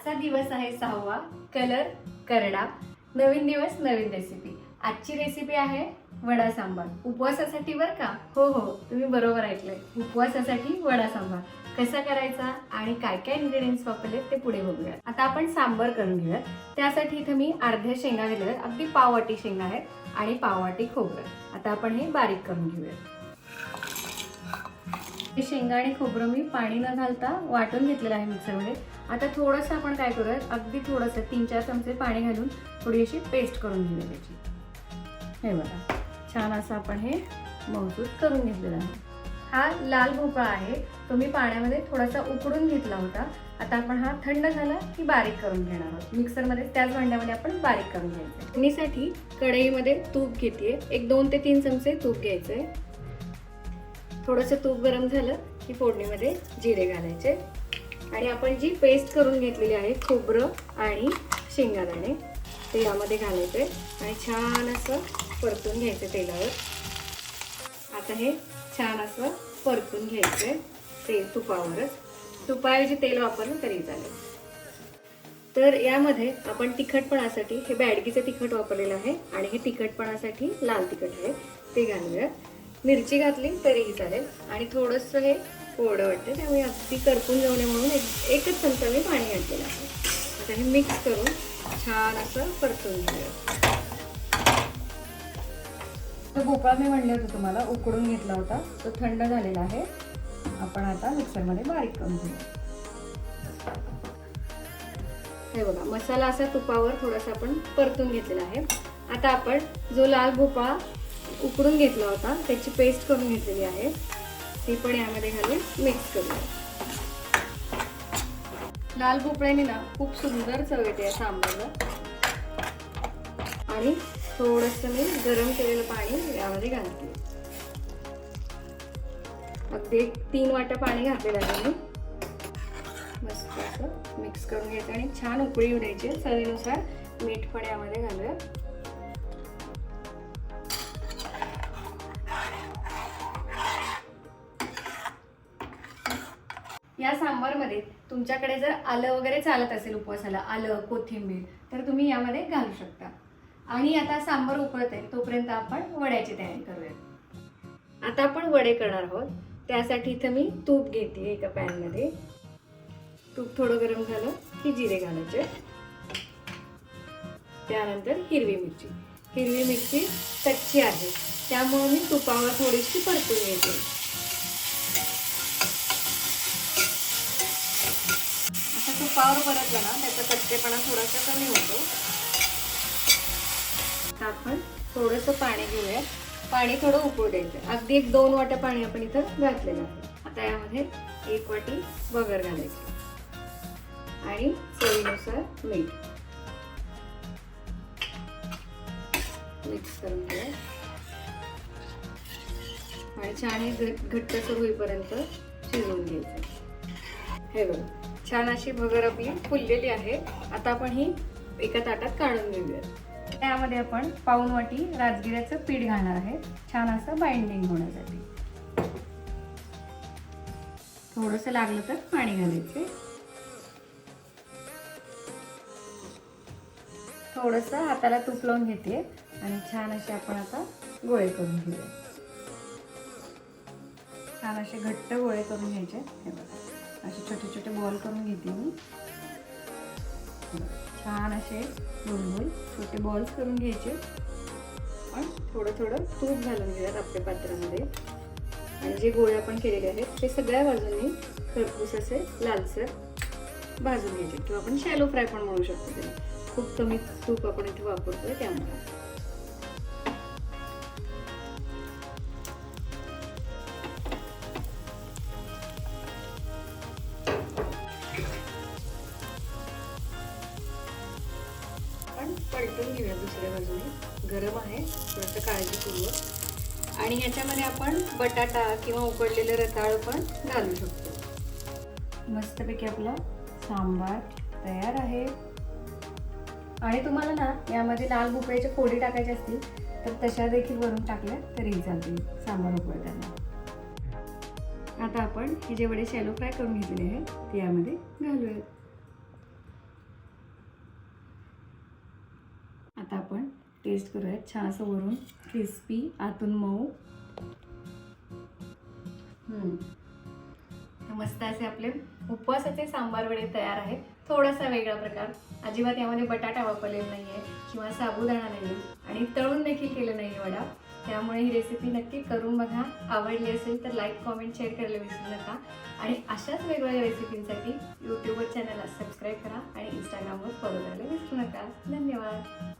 आजचा दिवस आहे सहावा. कलर करडा. नवीन दिवस नवीन रेसिपी आजची रेसिपी आहे वडा सांबार. उपवासासाठी बरं का? हो हो. तुम्ही बरोबर ऐकलंय. उपवासासाठी वडा सांबार. कसा करायचा आणि काय काय इन्ग्रेडियंट्स वापरले ते पुढे बघूया. आता आपण सांबार करून घेऊया त्यासाठी इथं मी अर्ध्या शेंगा घेतल्या अगदी पाववाटी शेंगा आहेत आणि पाववाटी खोबरं. आता आपण हे बारीक करून घेऊया हे शेंगा आणि खोबरं मी पाणी न घालता वाटून घेतलेलं आहे मिक्सरमध्ये. आता थोडंसं आपण काय करूयात? अगदी थोडंसं तीन चार चमचे पाणी घालून थोडी अशी पेस्ट करून घेऊया त्याची. हे बघा छान असं आपण हे मौजूद करून घेतलेलं आहे. हा लाल भोपळा आहे तो मी पाण्यामध्ये थोडासा उकडून घेतला होता. आता आपण हा थंड झाला की बारीक करून घेणार आहोत. मिक्सरमध्ये त्याच भांड्यामध्ये आपण बारीक करून घ्यायचं फोडणीसाठी कढईमध्ये तूप घेते एक दोन ते तीन चमचे तूप घ्यायचंय. थोडंसं तूप गरम झालं की फोडणीमध्ये जिरे घालायचे. आणि आपण जी पेस्ट करून घेतलेली आहे खोबरं आणि शेंगादाणे ते यामध्ये घालायचे आणि छान असं परतून घ्यायचं तेलावर. आता हे छान असं परतून घ्यायचं ते तुपावरच. तुपाऐवजी तेल वापरलं तरी चालेल. तर यामध्ये आपण तिखटपणासाठी हे बॅडगीचं तिखट वापरलेलं आहे आणि हे तिखटपणासाठी लाल तिखट आहे ते घालूया मिरची घातली तरीही चालेल आणि थोडंसं हे कोरडं वाटतं त्यामुळे अगदी करपून जाऊ नये म्हणून एक एकच चमचा मी पाणी घातलेलं आहे. आता हे मिक्स करून छान असं परतून घेऊया. तर भोपळा मी म्हणले होते तुम्हाला उकडून घेतला होता तो थंड झालेला आहे. आपण आता मिक्सरमध्ये बारीक करून घेऊया हे बघा मसाला असा तुपावर थोडासा आपण परतून घेतलेला आहे. आता आपण जो लाल भोपळा उकडून घेतला होता त्याची पेस्ट करून घेतलेली आहे. ती पण यामध्ये घालून मिक्स करूया. लाल भोपळ्याने ना खूप सुंदर चव येते या सांबारला. आणि थोडस मी गरम केलेलं पाणी यामध्ये घालते. अगदी एक तीन वाट्या पाणी घातलेलं आहे मी. मस्त असं मिक्स करून घ्यायचं आणि छान उकळी उडायची. द्यायची चवीनुसार मीठ पण यामध्ये घालूया. या सांबारमध्ये तुमच्याकडे जर आलं वगैरे चालत असेल उपवासाला आलं कोथिंबीर तर तुम्ही यामध्ये घालू शकता. आणि आता सांबार उकळत आहे तोपर्यंत आपण वड्याची तयारी करूया आता आपण वडे करणार आहोत. त्यासाठी इथं मी तूप घेते एका पॅनमध्ये. तूप थोडं गरम झालं की जिरे घालायचे. त्यानंतर हिरवी मिरची. हिरवी मिरची कच्ची आहे. त्यामुळे मी तुपावर थोडीशी परतून घेते असं तुपावर परतलं ना त्याचा कच्चेपणा थोडासा कमी होतो. आपण थोडंसं पाणी घेऊया पाणी थोडं उकळू द्यायचं. अगदी एक दोन वाट्या पाणी आपण इथं घातलेलं आता यामध्ये एक वाटी बगर घालायची. आणि चवीनुसार मीठ. मिक्स करून घ्या आणि छान हे घट्ट घट्टसर होईपर्यंत शिजवून घ्यायचं. हे बघ. छान अशी भगर आपली फुललेली आहे. आता आपण ही एका ताटात काढून घेऊया त्यामध्ये आपण पाऊन वाटी राजगिऱ्याचं पीठ घालणार आहे. छान असं बाइंडिंग होण्यासाठी. थोडंसं लागलं तर पाणी घालायचे. थोडंसं हाताला तूप लावून घेते आणि छान असे आपण आता गोळे करून घेऊया छान असे घट्ट गोळे करून घ्यायचे हे बघा. असे छोटे छोटे बॉल करून घेते मी. छान असे गोल गोल छोटे बॉल्स करून घ्यायचे. पण थोडं थोडं तूप घालून घेऊयात आपल्या पात्रामध्ये. आणि जे गोळे आपण केलेले आहेत ते सगळ्या बाजूंनी खरपूस असे लालसर भाजून घ्यायचे. किंवा आपण शॅलो फ्राय पण म्हणू शकतो त्याला. खूप कमी तूप आपण इथे वापरतोय त्यामुळे. पलटून घेऊया दुसऱ्या बाजूने. गरम आहे थोडंसं काळजीपूर्वक आणि ह्याच्यामध्ये आपण बटाटा किंवा उकडलेलं रताळ पण घालू शकतो. मस्तपैकी आपला सांबार तयार आहे. आणि तुम्हाला ना यामध्ये लाल भोपळ्याच्या फोडी टाकायच्या असतील तर तशा देखील वरून टाकल्या तरीही चालतील सांबार उकळताना आता आपण हे जे वडे शॅलो फ्राय करून घेतलेले आहेत ते यामध्ये घालूयात. आता आपण टेस्ट करूयात. छान असं वरून क्रिस्पी आतून मऊ. मस्त असे आपले उपवासाचे सांबार वडे तयार आहेत. थोडासा वेगळा प्रकार. अजिबात यामध्ये बटाटा वापरलेला नाही आहे किंवा साबुदाणा नाही आहे आणि तळून देखील केलं नाही आहे वडा. त्यामुळे ही रेसिपी नक्की करून बघा. आवडली असेल तर लाईक कॉमेंट शेअर करायला विसरू नका. आणि अशाच वेगवेगळ्या रेसिपींसाठी यूट्यूबवर चॅनलला सबस्क्राईब करा आणि इंस्टाग्रामवर फॉलो करायला विसरू नका. धन्यवाद.